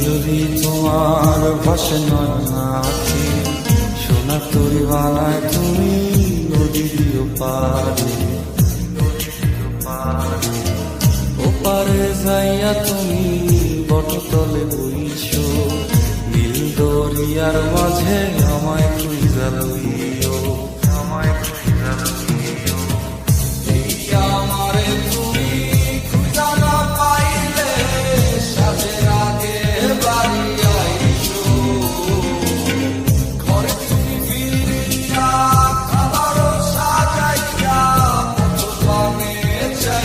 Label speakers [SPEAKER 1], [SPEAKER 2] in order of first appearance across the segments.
[SPEAKER 1] যদি তোমার ভাসে নয় আখি সোনা তরি বানায় তুমি নদী পারে ওপারে যাইয়া তুমি বটতলে বইছো, নীল দরিয়ার মাঝে আমায় খুঁজা লইও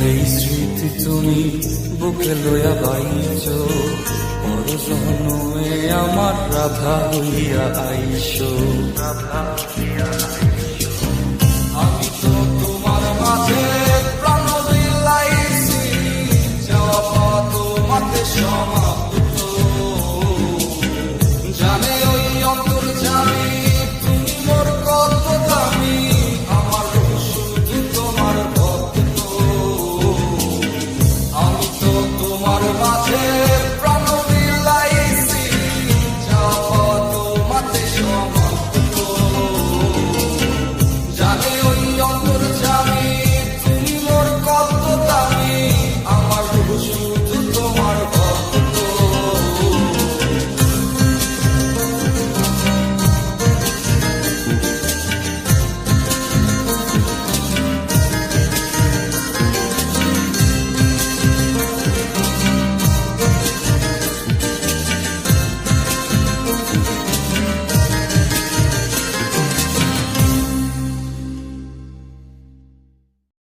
[SPEAKER 1] এই স্মৃতি তুমি বুকে লইয়া বাইছ পর জন্মে আমার রাধা হইয়া আইস। রাধা হইয়া আমি তো